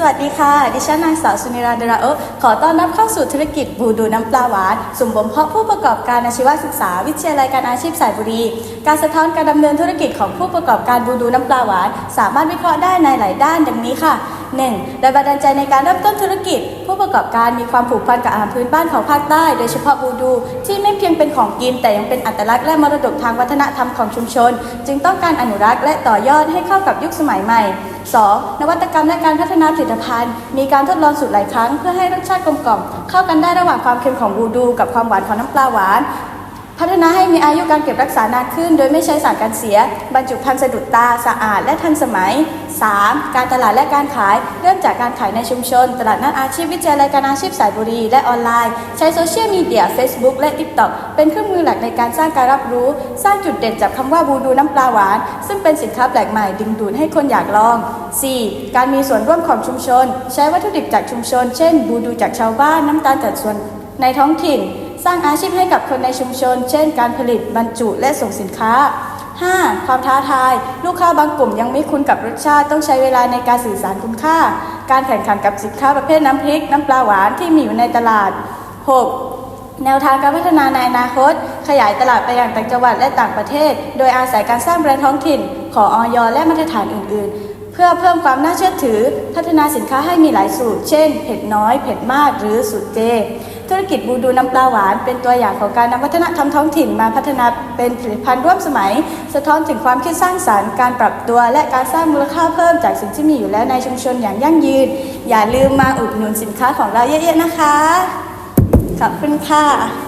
สวัสดีค่ะ ดิฉันนางสาวสุนิราดราโอขอต้อนรับเข้าสู่ธุรกิจบูดูน้ำปลาหวานสุ่มบ่มเพาะผู้ประกอบการอาชีวศึกษา วิทยาลัยการอาชีพสายบุรี การสะท้อนการดำเนินธุรกิจของผู้ประกอบการบูดูน้ำปลาหวาน สามารถวิเคราะห์ได้ในหลายด้านดังนี้ค่ะ 1. แรงบันดาลใจในการเริ่มต้นธุรกิจ ผู้ประกอบการมีความผูกพันกับอาหารพื้นบ้านของภาคใต้ โดยเฉพาะบูดู ที่ไม่เพียงเป็นของกิน แต่ยังเป็นอัตลักษณ์และมรดกทางวัฒนธรรมของชุมชน จึงต้องการอนุรักษ์และต่อยอดให้เข้ากับยุคสมัยใหม่ 2. นวัตกรรมและการพัฒนาผลิตภัณฑ์ มีการทดลองสูตรหลายครั้ง เพื่อให้รสชาติกลมกล่อมเข้ากันได้ระหว่างความเค็มของบูดู กับความหวานของน้ำปลาหวาน พัฒนาให้มีอายุการเก็บรักษานานขึ้น โดยไม่ใช้สารกันเสีย บรรจุภัณฑ์สะดุดตาสะอาดและทันสมัย 3. การตลาดและการขาย เริ่มจากการขายในชุมชน ตลาดนัดอาชีพวิทยาลัยการอาชีพสายบุรี และออนไลน์ ใช้โซเชียลมีเดีย Facebook และ TikTok เป็นเครื่องมือหลักในการสร้างการรับรู้ สร้างจุดเด่นจากคำว่าบูดูน้ำปลาหวาน ซึ่งเป็นสินค้าแปลกใหม่ดึงดูดให้คนอยากลอง 4. การมีส่วนร่วมของชุมชน ใช้วัตถุดิบจากชุมชน เช่น บูดูจากชาวบ้านน้ำตาลจากส่วนในท้องถิ่น สร้างอาชีพให้กับคนในชุมชน เช่น การผลิตบรรจุและส่งสินค้า 5. ความท้าทาย ลูกค้าบางกลุ่มยังไม่คุ้นกับรสชาติต้องใช้เวลาในการสื่อสารคุณค่า การแข่งขันกับสินค้าประเภทน้ำพริก น้ำปลาหวานที่มีอยู่ในตลาด 6. แนวทางการพัฒนาในอนาคต ขยายตลาดไปยังต่างจังหวัดและต่างประเทศ โดยอาศัยการสร้างแบรนด์ท้องถิ่น ของออยและมาตรฐานอื่น ๆ พื่อเพิ่มความน่าเชื่อถือ พัฒนาสินค้าให้มีหลายสูตร เช่น เผ็ดน้อย เผ็ดมาก หรือสูตรเจ ธุรกิจบูดูน้ำปลาหวาน เป็นตัวอย่างของการนำวัฒนธรรมท้องถิ่นมาพัฒนาเป็นผลิตภัณฑ์ร่วมสมัย สะท้อนถึงความคิดสร้างสรรค์ การปรับตัว และการสร้างมูลค่าเพิ่มจากสิ่งที่มีอยู่แล้วในชุมชนอย่างยั่งยืน อย่าลืมมาอุดหนุนสินค้าของเราเยอะๆนะคะ ขอบคุณค่ะ